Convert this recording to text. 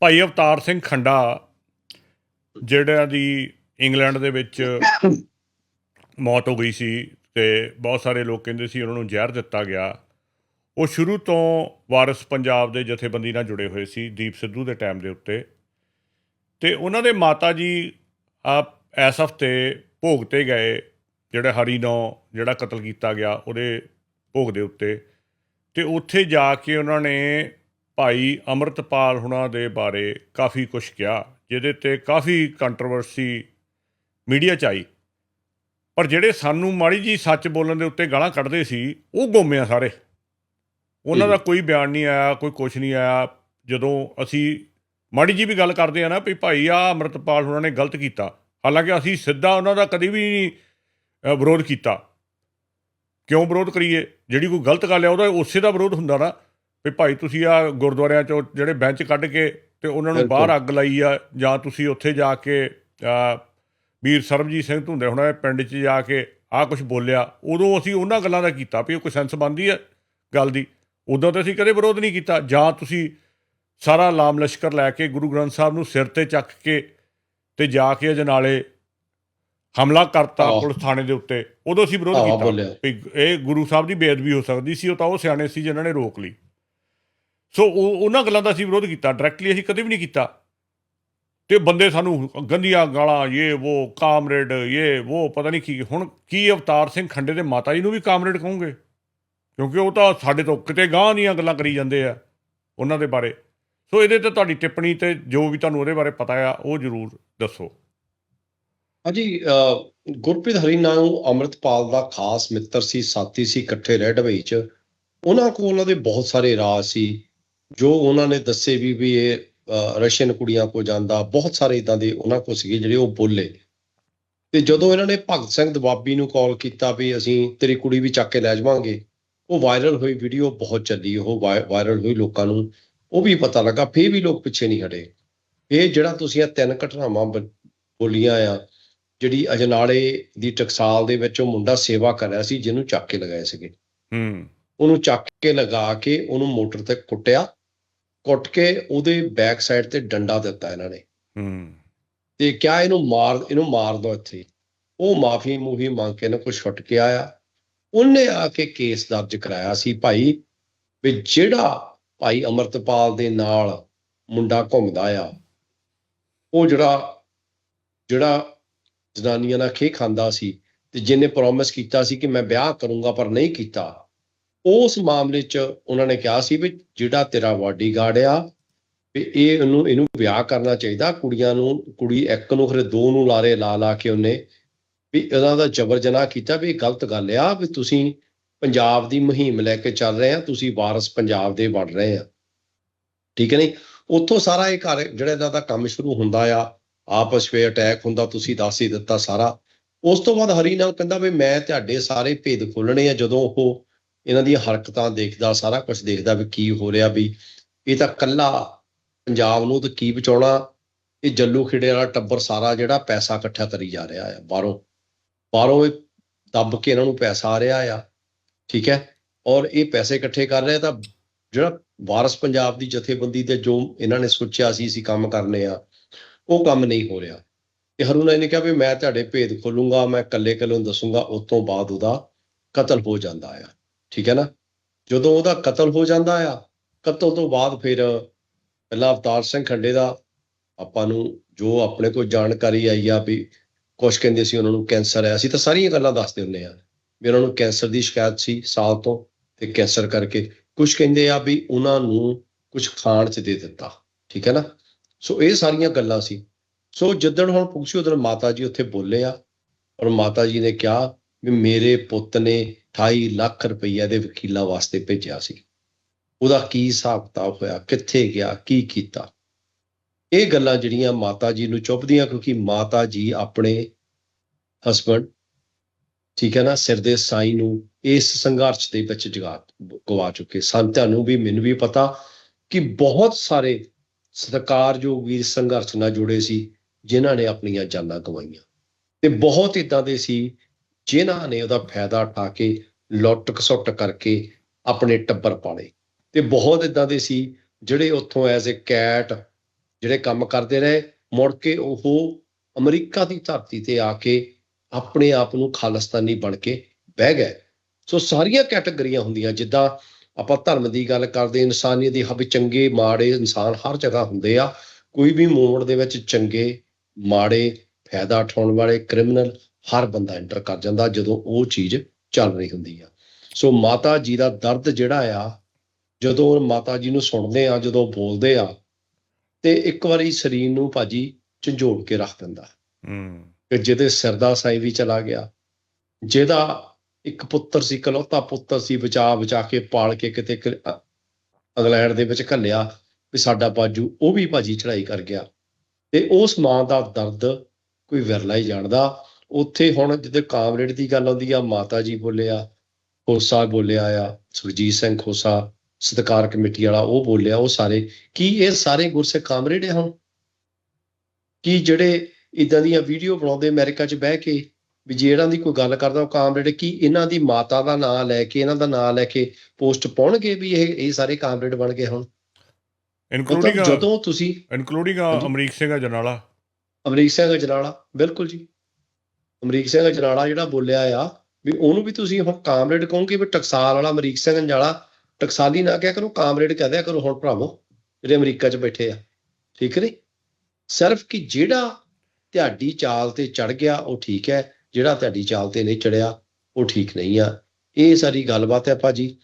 ਭਾਈ ਅਵਤਾਰ ਸਿੰਘ ਖੰਡਾ, ਜਿਹੜਿਆਂ ਦੀ ਇੰਗਲੈਂਡ ਦੇ ਵਿੱਚ ਮੌਤ ਹੋ ਗਈ ਸੀ ਤੇ ਬਹੁਤ ਸਾਰੇ ਲੋਕ ਕਹਿੰਦੇ ਸੀ ਉਹਨਾਂ ਨੂੰ ਜ਼ਹਿਰ ਦਿੱਤਾ ਗਿਆ। ਉਹ ਸ਼ੁਰੂ ਤੋਂ ਵਾਰਿਸ ਪੰਜਾਬ ਦੇ ਜਥੇਬੰਦੀ ਨਾਲ ਜੁੜੇ ਹੋਏ ਸੀ, ਦੀਪ ਸਿੱਧੂ ਦੇ ਟਾਈਮ ਦੇ ਉੱਤੇ। ਤੇ ਉਹਨਾਂ ਦੇ ਮਾਤਾ ਜੀ ਆਪ ਇਸ ਹਫ਼ਤੇ ਭੋਗ ਤੇ ਗਏ, ਜਿਹੜਾ ਹਰੀ ਨੌ ਜਿਹੜਾ ਕਤਲ ਕੀਤਾ ਗਿਆ ਉਹਦੇ ਭੋਗ ਦੇ ਉੱਤੇ। ਤੇ ਉੱਥੇ ਜਾ ਕੇ ਉਹਨਾਂ ਨੇ ਭਾਈ ਅਮਰਤਪਾਲ ਹੁਣਾਂ ਦੇ ਬਾਰੇ ਕਾਫੀ ਕੁਝ ਕਿਹਾ ਜਿਹਦੇ ਤੇ ਕਾਫੀ ਕੰਟਰੋਵਰਸੀ ਮੀਡੀਆ 'ਚ ਆਈ। ਪਰ ਜਿਹੜੇ ਸਾਨੂੰ ਮਾੜੀ ਜੀ ਸੱਚ ਬੋਲਣ ਦੇ ਉੱਤੇ ਗਾਲਾਂ ਕੱਢਦੇ ਸੀ ਉਹ ਗੁੰਮੇ ਆ ਸਾਰੇ। ਉਹਨਾਂ ਦਾ ਕੋਈ ਬਿਆਨ ਨਹੀਂ ਆਇਆ ਕੋਈ ਕੁਝ ਨਹੀਂ ਆਇਆ। ਜਦੋਂ ਅਸੀਂ ਮਾੜੀ ਜੀ ਵੀ ਗੱਲ ਕਰਦੇ ਆ ਨਾ ਵੀ ਭਾਈ ਆ ਅਮਰਤਪਾਲ ਹੁਣਾਂ ਨੇ ਗਲਤ ਕੀਤਾ ਹਾਲਾਂਕਿ ਅਸੀਂ ਸਿੱਧਾ ਉਹਨਾਂ ਦਾ ਕਦੀ ਵੀ ਨਹੀਂ ਵਿਰੋਧ ਕੀਤਾ। ਕਿਉਂ ਵਿਰੋਧ ਕਰੀਏ? ਜਿਹੜੀ ਕੋਈ ਗਲਤ ਗੱਲ ਹੈ ਉਹਦਾ ਉਸੇ ਦਾ ਵਿਰੋਧ ਹੁੰਦਾ ਨਾ। ਵੀ ਭਾਈ ਤੁਸੀਂ ਆ ਗੁਰਦੁਆਰਿਆਂ ਚੋਂ ਜਿਹੜੇ ਬੈਂਚ ਕੱਢ ਕੇ ਤੇ ਉਹਨਾਂ ਨੂੰ। ਬਾਹਰ ਅੱਗ ਲਾਈ ਆ ਜਾਂ ਤੁਸੀਂ ਉੱਥੇ ਜਾ ਕੇ ਵੀਰ ਸਰਬਜੀਤ ਸਿੰਘ ਧੁੰਦੇ ਹੁਣਾਂ ਦੇ ਪਿੰਡ 'ਚ ਜਾ ਕੇ ਆ ਕੁਝ ਬੋਲਿਆ ਉਦੋਂ ਅਸੀਂ ਉਹਨਾਂ ਗੱਲਾਂ ਦਾ ਕੀਤਾ ਵੀ ਉਹ ਕੋਈ ਸੈਂਸ ਬਣਦੀ ਹੈ ਗੱਲ ਦੀ ਉਦੋਂ ਤਾਂ ਅਸੀਂ ਕਦੇ ਵਿਰੋਧ ਨਹੀਂ ਕੀਤਾ ਜਾਂ ਤੁਸੀਂ ਸਾਰਾ ਲਾਮ ਲਸ਼ਕਰ ਲੈ ਕੇ ਗੁਰੂ ਗ੍ਰੰਥ ਸਾਹਿਬ ਨੂੰ ਸਿਰ ਤੇ ਚੱਕ ਕੇ ਤੇ ਜਾ ਕੇ ਅਜਨਾਲੇ ਹਮਲਾ ਕਰਤਾ। ਪੁਲਿਸ ਥਾਣੇ ਦੇ ਉੱਤੇ ਉਦੋਂ ਅਸੀਂ ਵਿਰੋਧ ਕੀਤਾ। ਵੀ ਇਹ ਗੁਰੂ ਸਾਹਿਬ ਦੀ ਬੇਅਦਬੀ ਹੋ ਸਕਦੀ ਸੀ ਉਹ ਤਾਂ ਉਹ ਸਿਆਣੇ ਸੀ ਜਿਨ੍ਹਾਂ ਨੇ ਰੋਕ ਲਈ ਸੋ ਉਹ ਉਹਨਾਂ ਗੱਲਾਂ ਦਾ ਅਸੀਂ ਵਿਰੋਧ ਕੀਤਾ ਡਾਇਰੈਕਟਲੀ ਅਸੀਂ ਕਦੇ ਵੀ ਨਹੀਂ ਕੀਤਾ। ਤੇ ਬੰਦੇ ਸਾਨੂੰ ਗੰਦੀਆਂ ਗਾਲਾਂ ਇਹ ਉਹ ਕਾਮਰੇਡ ਇਹ ਉਹ ਪਤਾ ਨਹੀਂ ਕੀ, ਹੁਣ ਕੀ ਅਵਤਾਰ ਸਿੰਘ ਖੰਡੇ ਦੇ ਮਾਤਾ ਜੀ ਨੂੰ ਵੀ ਕਾਮਰੇਡ ਕਹੋਗੇ? ਕਿਉਂਕਿ ਉਹ ਤਾਂ ਸਾਡੇ ਤੋਂ ਕਿਤੇ ਗਾਂ ਦੀਆਂ ਗੱਲਾਂ ਕਰੀ ਜਾਂਦੇ ਆ, ਉਹਨਾਂ ਦੇ ਬਾਰੇ। ਸੋ ਇਹਦੇ ਤੇ ਤੁਹਾਡੀ ਟਿੱਪਣੀ ਤੇ ਜੋ ਵੀ ਤੁਹਾਨੂੰ ਉਹਦੇ ਬਾਰੇ ਪਤਾ ਆ, ਉਹ ਜ਼ਰੂਰ ਦੱਸੋ। ਹਾਂਜੀ ਗੁਰਪ੍ਰੀਤ ਗੁਰਪ੍ਰੀਤ ਹਰੀਨਾਮ ਅੰਮ੍ਰਿਤਪਾਲ ਦਾ ਖਾਸ ਮਿੱਤਰ ਸੀ, ਸਾਥੀ ਸੀ, ਇਕੱਠੇ ਰਹਿ ਡਬਈ ਚ। ਉਹਨਾਂ ਕੋਲ ਉਹਨਾਂ ਦੇ ਬਹੁਤ ਸਾਰੇ ਰਾਜ ਸੀ। ਜੋ ਉਹਨਾਂ ਨੇ ਦੱਸੇ ਵੀ ਵੀ ਇਹ ਰਸ਼ੀਅਨ ਕੁੜੀਆਂ ਕੋ ਜਾਂਦਾ ਬਹੁਤ ਸਾਰੇ ਇਦਾਂ ਦੇ ਉਹਨਾਂ ਕੋ ਸੀਗੇ ਜਿਹੜੇ ਉਹ ਬੋਲੇ। ਤੇ ਜਦੋਂ ਇਹਨਾਂ ਨੇ ਭਗਤ ਸਿੰਘ ਦਵਾਬੀ ਨੂੰ ਕਾਲ ਕੀਤਾ ਵੀ ਅਸੀਂ ਤੇਰੀ ਕੁੜੀ ਵੀ ਚੱਕ ਕੇ ਲੈ ਜਾਵਾਂਗੇ ਉਹ ਵਾਇਰਲ ਹੋਈ ਵੀਡੀਓ ਬਹੁਤ ਚੱਲੀ ਉਹ ਵਾਇਰਲ ਹੋਈ ਲੋਕਾਂ ਨੂੰ। ਉਹ ਵੀ ਪਤਾ ਲੱਗਾ ਫੇਰ ਵੀ ਲੋਕ ਪਿੱਛੇ ਨਹੀਂ ਹਟੇ। ਇਹ ਜਿਹੜਾ ਤੁਸੀਂ ਇਹ ਤਿੰਨ ਘਟਨਾਵਾਂ ਬੋਲੀਆਂ ਆ ਜਿਹੜੀ ਅਜਨਾਲੇ ਦੀ ਟਕਸਾਲ ਦੇ ਵਿੱਚ ਉਹ ਮੁੰਡਾ ਸੇਵਾ ਕਰ ਰਿਹਾ ਸੀ ਜਿਹਨੂੰ ਚੱਕ ਕੇ ਲਗਾਏ ਸੀਗੇ। ਹੂੰ। ਉਹਨੂੰ ਚੱਕ ਕੇ ਲਗਾ ਕੇ ਉਹਨੂੰ ਮੋਟਰ ਤੇ ਕੁੱਟਿਆ ਕੁੱਟ ਕੇ ਉਹਦੇ ਬੈਕ ਸਾਈਡ ਤੇ ਡੰਡਾ ਦਿੱਤਾ ਇਹਨਾਂ ਨੇ। ਹੂੰ। ਤੇ ਕਿਹਾ ਇਹਨੂੰ ਮਾਰ ਇਹਨੂੰ ਮਾਰ ਦੋ ਇੱਥੇ। ਉਹ ਮਾਫੀ ਮੂਹੀ ਮੰਗ ਕੇ ਨਾ ਕੁਛ ਛੁੱਟ ਕੇ ਆਇਆ। ਉਹਨੇ ਆ ਕੇ ਕੇਸ ਦਰਜ ਕਰਾਇਆ ਸੀ ਭਾਈ ਵੀ ਜਿਹੜਾ ਭਾਈ ਅਮਰਤਪਾਲ ਦੇ ਨਾਲ ਮੁੰਡਾ ਘੁੰਮਦਾ ਆ ਉਹ ਜਿਹੜਾ ਜਿਹੜਾ ਜਨਾਨੀਆਂ ਨਾਲ ਖੇ ਖਾਂਦਾ ਸੀ ਤੇ ਜਿਹਨੇ ਪ੍ਰੋਮਿਸ ਕੀਤਾ ਸੀ ਕਿ ਮੈਂ ਵਿਆਹ ਕਰੂੰਗਾ ਪਰ ਨਹੀਂ ਕੀਤਾ ਉਸ ਮਾਮਲੇ 'ਚ ਉਹਨਾਂ ਨੇ ਕਿਹਾ ਸੀ ਵੀ ਜਿਹੜਾ ਤੇਰਾ ਬਾਡੀਗਾਰਡ ਆ, ਵੀ ਇਹ ਇਹਨੂੰ ਇਹਨੂੰ ਵਿਆਹ ਕਰਨਾ ਚਾਹੀਦਾ, ਕੁੜੀਆਂ ਨੂੰ, ਕੁੜੀ ਇੱਕ ਨੂੰ ਖਰੇ ਦੋ ਨੂੰ ਲਾਰੇ ਲਾ ਲਾ ਕੇ ਉਹਨੇ ਵੀ ਇਹਨਾਂ ਦਾ ਜ਼ਬਰ ਜਨਾਹ ਕੀਤਾ ਵੀ ਇਹ ਗਲਤ ਗੱਲ ਆ, ਵੀ ਤੁਸੀਂ ਪੰਜਾਬ ਦੀ ਮੁਹਿੰਮ ਲੈ ਕੇ ਚੱਲ ਰਹੇ ਆ, ਤੁਸੀਂ ਵਾਰਸ ਪੰਜਾਬ ਦੇ ਬਣ ਰਹੇ ਆ। ਠੀਕ ਹੈ ਨਹੀਂ? ਉੱਥੋਂ ਸਾਰਾ ਇਹ ਘਰ, ਜਿਹੜਾ ਇਹਨਾਂ ਦਾ ਕੰਮ ਸ਼ੁਰੂ ਹੁੰਦਾ ਆ, ਆਪਸ ਵਿੱਚ ਅਟੈਕ ਹੁੰਦਾ, ਤੁਸੀਂ ਦੱਸ ਹੀ ਦਿੱਤਾ ਸਾਰਾ। ਉਸ ਤੋਂ ਬਾਅਦ ਹਰੀ ਨਾਲ ਕਹਿੰਦਾ ਵੀ ਮੈਂ ਤੁਹਾਡੇ ਸਾਰੇ ਭੇਦ ਖੋਲਣੇ ਆ, ਜਦੋਂ ਉਹ ਇਹਨਾਂ ਦੀਆਂ ਹਰਕਤਾਂ ਦੇਖਦਾ, ਸਾਰਾ ਕੁਝ ਦੇਖਦਾ ਵੀ ਕੀ ਹੋ ਰਿਹਾ ਵੀ ਇਹ ਤਾਂ ਕੱਲਾ ਪੰਜਾਬ ਨੂੰ ਤਾਂ ਕੀ ਬਚਾਉਣਾ, ਇਹ ਜੱਲੂ ਖਿੜੇ ਵਾਲਾ ਟੱਬਰ ਸਾਰਾ ਜਿਹੜਾ ਪੈਸਾ ਇਕੱਠਾ ਕਰੀ ਜਾ ਰਿਹਾ ਆ ਬਾਹਰੋਂ। ਬਾਹਰੋਂ ਇਹ ਦੱਬ ਕੇ ਇਹਨਾਂ ਨੂੰ ਪੈਸਾ ਆ ਰਿਹਾ ਆ, ਠੀਕ ਹੈ? ਔਰ ਇਹ ਪੈਸੇ ਇਕੱਠੇ ਕਰ ਰਹੇ ਤਾਂ ਜਿਹੜਾ ਵਾਰਸ ਪੰਜਾਬ ਦੀ ਜਥੇਬੰਦੀ ਤੇ ਜੋ ਇਹਨਾਂ ਨੇ ਸੋਚਿਆ ਸੀ, ਅਸੀਂ ਕੰਮ ਕਰਨੇ ਆ, ਉਹ ਕੰਮ ਨਹੀਂ ਹੋ ਰਿਹਾ। ਤੇ ਹਰੂਨਾ ਨੇ ਕਿਹਾ ਵੀ ਮੈਂ ਤੁਹਾਡੇ ਭੇਦ ਖੋਲੂੰਗਾ, ਮੈਂ ਕੱਲੇ ਕੱਲੇ ਨੂੰ ਦੱਸੂੰਗਾ, ਉਸ ਤੋਂ ਬਾਅਦ ਉਹਦਾ ਕਤਲ ਹੋ ਜਾਂਦਾ ਆ। ਠੀਕ ਹੈ ਨਾ? ਜਦੋਂ ਉਹਦਾ ਕਤਲ ਹੋ ਜਾਂਦਾ ਆ, ਕਤਲ ਤੋਂ ਬਾਅਦ ਫਿਰ ਪਹਿਲਾਂ ਅਵਤਾਰ ਸਿੰਘ ਖੰਡੇ ਦਾ ਆਪਾਂ ਨੂੰ ਜੋ ਆਪਣੇ ਕੋਲ ਜਾਣਕਾਰੀ ਆਈ ਆ ਵੀ ਕੁਛ ਕਹਿੰਦੇ ਸੀ ਉਹਨਾਂ ਨੂੰ ਕੈਂਸਰ ਹੈ ਅਸੀਂ ਤਾਂ ਸਾਰੀਆਂ ਗੱਲਾਂ ਦੱਸਦੇ ਹੁੰਦੇ ਆ। ਵੀ ਉਹਨਾਂ ਨੂੰ ਕੈਂਸਰ ਦੀ ਸ਼ਿਕਾਇਤ ਸੀ ਸਾਲ ਤੋਂ ਤੇ ਕੈਂਸਰ ਕਰਕੇ। ਕੁਝ ਕਹਿੰਦੇ ਆ ਵੀ ਉਹਨਾਂ ਨੂੰ ਕੁਝ ਖਾਣ ਚ ਦੇ ਦਿੱਤਾ, ਠੀਕ ਹੈ ਨਾ? ਸੋ ਇਹ ਸਾਰੀਆਂ ਗੱਲਾਂ ਸੀ। ਸੋ ਜਿੱਦਣ ਹੁਣ ਪੁੱਛੀ, ਉਦੋਂ ਮਾਤਾ ਜੀ ਉੱਥੇ ਬੋਲੇ ਆ। ਔਰ ਮਾਤਾ ਜੀ ਨੇ ਕਿਹਾ ਵੀ ਮੇਰੇ ਪੁੱਤ ਨੇ 28 ਲੱਖ ਰੁਪਈਆ ਦੇ ਵਕੀਲਾਂ ਵਾਸਤੇ ਭੇਜਿਆ ਸੀ। ਉਹਦਾ ਕੀ ਹਿਸਾਬ ਕਿਤਾਬ ਹੋਇਆ, ਕਿੱਥੇ ਗਿਆ, ਕੀ ਕੀਤਾ? ਇਹ ਗੱਲਾਂ ਜਿਹੜੀਆਂ ਮਾਤਾ ਜੀ ਨੂੰ ਚੁੱਪਦੀਆਂ ਕਿਉਂਕਿ ਮਾਤਾ ਜੀ ਆਪਣੇ ਹਸਬੰਡ ਠੀਕ ਹੈ ਨਾ, ਸਿਰ ਦੇ ਸਾਈ ਨੂੰ ਇਸ ਸੰਘਰਸ਼ ਦੇ ਵਿੱਚ ਜਗਾ ਗਵਾ ਚੁੱਕੇ। ਸਨ ਤੁਹਾਨੂੰ ਵੀ, ਮੈਨੂੰ ਵੀ ਪਤਾ ਕਿ ਬਹੁਤ ਸਾਰੇ ਸਤਿਕਾਰਯੋਗ ਵੀਰ ਸੰਘਰਸ਼ ਨਾਲ ਜੁੜੇ ਸੀ, ਜਿਨ੍ਹਾਂ ਨੇ ਆਪਣੀਆਂ ਜਾਨਾਂ ਗਵਾਈਆਂ। ਤੇ ਬਹੁਤ ਇਦਾਂ ਦੇ ਸੀ ਜਿਨ੍ਹਾਂ ਨੇ ਉਹਦਾ ਫਾਇਦਾ ਉਠਾ ਕੇ ਲੁੱਟ ਖਸੁੱਟ ਕਰਕੇ ਆਪਣੇ ਟੱਬਰ ਪਾਲੇ। ਤੇ ਬਹੁਤ ਇਦਾਂ ਦੇ ਸੀ ਜਿਹੜੇ ਉੱਥੋਂ ਐਜ਼ ਅ ਕੈਟ ਜਿਹੜੇ ਕੰਮ ਕਰਦੇ ਰਹੇ, ਮੁੜ ਕੇ ਉਹ ਅਮਰੀਕਾ ਦੀ ਧਰਤੀ ਤੇ ਆ ਕੇ ਆਪਣੇ ਆਪ ਨੂੰ ਖਾਲਿਸਤਾਨੀ ਬਣ ਕੇ ਬਹਿ ਗਏ। ਸੋ ਸਾਰੀਆਂ ਕੈਟਾਗਰੀਆਂ ਹੁੰਦੀਆਂ, ਜਿੱਦਾਂ ਆਪਾਂ ਧਰਮ ਦੀ ਗੱਲ ਕਰਦੇ, ਇਨਸਾਨੀਅਤ ਦੀ ਹੱਬ ਚੰਗੇ, ਮਾੜੇ ਇਨਸਾਨ ਹਰ ਜਗ੍ਹਾ ਹੁੰਦੇ ਆ। ਕੋਈ ਵੀ ਮੂਵਮੈਂਟ ਦੇ ਵਿੱਚ ਚੰਗੇ, ਮਾੜੇ, ਫਾਇਦਾ ਉਠਾਉਣ ਵਾਲੇ ਕ੍ਰਿਮੀਨਲ ਹਰ ਬੰਦਾ ਐਂਟਰ ਕਰ ਜਾਂਦਾ ਜਦੋਂ ਉਹ ਚੀਜ਼ ਚੱਲ ਰਹੀ ਹੁੰਦੀ ਆ। ਸੋ ਮਾਤਾ ਜੀ ਦਾ ਦਰਦ ਜਿਹੜਾ ਆ ਜਦੋਂ ਮਾਤਾ ਜੀ ਨੂੰ ਸੁਣਦੇ ਆ ਜਦੋਂ ਬੋਲਦੇ ਆ ਤੇ ਇੱਕ ਵਾਰੀ ਸਰੀਰ ਨੂੰ ਭਾਜੀ ਝੰਜੋੜ ਕੇ ਰੱਖ ਦਿੰਦਾ। ਹੂੰ। ਕਿ ਜਿਹਦੇ ਸਿਰ ਦਾ ਸਾਈ ਵੀ ਚਲਾ ਗਿਆ ਜਿਹਦਾ ਇੱਕ ਪੁੱਤਰ ਸੀ ਇਕਲੌਤਾ ਪੁੱਤਰ ਸੀ ਬਚਾ ਬਚਾ ਕੇ ਪਾਲ ਕੇ ਕਿਤੇ ਇੰਗਲੈਂਡ ਦੇ ਵਿੱਚ ਘੱਲਿਆ ਵੀ ਸਾਡਾ ਬਾਜੂ ਉਹ ਵੀ ਭਾਜੀ ਚੜਾਈ ਕਰ ਗਿਆ। ਤੇ ਉਸ ਮਾਂ ਦਾ ਦਰਦ ਕੋਈ ਵਿਰਲਾ ਹੀ ਜਾਣਦਾ ਉੱਥੇ ਹੁਣ ਜਿੱਦੇ ਕਾਮਰੇਡ ਦੀ ਗੱਲ ਆਉਂਦੀ ਆ ਮਾਤਾ ਜੀ ਬੋਲਿਆ ਖੋਸਾ ਬੋਲਿਆ ਆ ਸੁਰਜੀਤ ਸਿੰਘ ਖੋਸਾ ਸਤਕਾਰ ਕਮੇਟੀ ਵਾਲਾ ਉਹ ਬੋਲਿਆ ਉਹ ਸਾਰੇ। ਕੀ ਇਹ ਸਾਰੇ ਗੁਰਸਿੱਖ ਕਾਮਰੇਡ ਹੁਣ? ਕੀ ਜਿਹੜੇ ਇਦਾਂ ਦੀਆਂ ਵੀਡੀਓ ਬਣਾਉਂਦੇ ਅਮਰੀਕਾ 'ਚ ਬਹਿ ਕੇ ਵੀ ਜੇ ਇਹਨਾਂ ਦੀ ਕੋਈ ਗੱਲ ਕਰਦਾ ਉਹ ਕਾਮਰੇਡ ਕੀ ਇਹਨਾਂ ਦੀ ਮਾਤਾ ਦਾ ਨਾਮ ਲੈ ਕੇ ਇਹਨਾਂ ਦਾ ਨਾਮ ਲੈ ਕੇ ਪੋਸਟ ਪਾਉਣਗੇ ਵੀ ਇਹ ਇਹ ਸਾਰੇ ਕਾਮਰੇਡ ਬਣ ਗਏ ਹੁਣ? ਇਨਕਲੂਡਿੰਗ ਜਦੋਂ ਤੁਸੀਂ ਇਨਕਲੂਡਿੰਗ। ਅਮਰੀਕ ਸਿੰਘ ਅਜਨਾਲਾ ਅਮਰੀਕ ਸਿੰਘ ਅਜਨਾਲਾ ਬਿਲਕੁਲ ਜੀ। ਅਮਰੀਕ ਸਿੰਘ ਅਜਨਾਲਾ ਜਿਹੜਾ ਬੋਲਿਆ ਆ ਵੀ ਉਹਨੂੰ ਵੀ ਤੁਸੀਂ ਹੁਣ ਕਾਮਰੇਡ ਕਹੋਗੇ ਵੀ ਟਕਸਾਲ ਵਾਲਾ ਅਮਰੀਕ ਸਿੰਘ ਅਜਨਾਲਾ, ਟਕਸਾਲੀ ਨਾ ਕਿਹਾ ਕਰੋ, ਕਾਮਰੇਡ ਕਹਦਿਆ ਕਰੋ ਹੁਣ ਭਰਾਵੋ, ਜਿਹੜੇ ਅਮਰੀਕਾ 'ਚ ਬੈਠੇ ਆ। ਠੀਕ ਨਹੀਂ? ਸਿਰਫ ਕਿ ਜਿਹੜਾ ਤੁਹਾਡੀ ਚਾਲ ਤੇ ਚੜ ਗਿਆ, ਉਹ ਠੀਕ ਹੈ, ਜਿਹੜਾ ਤੁਹਾਡੀ ਚਾਲ ਤੇ ਨਹੀਂ ਚੜਿਆ ਉਹ ਠੀਕ ਨਹੀਂ ਆ। ਇਹ ਸਾਰੀ ਗੱਲਬਾਤ ਹੈ ਭਾਜੀ।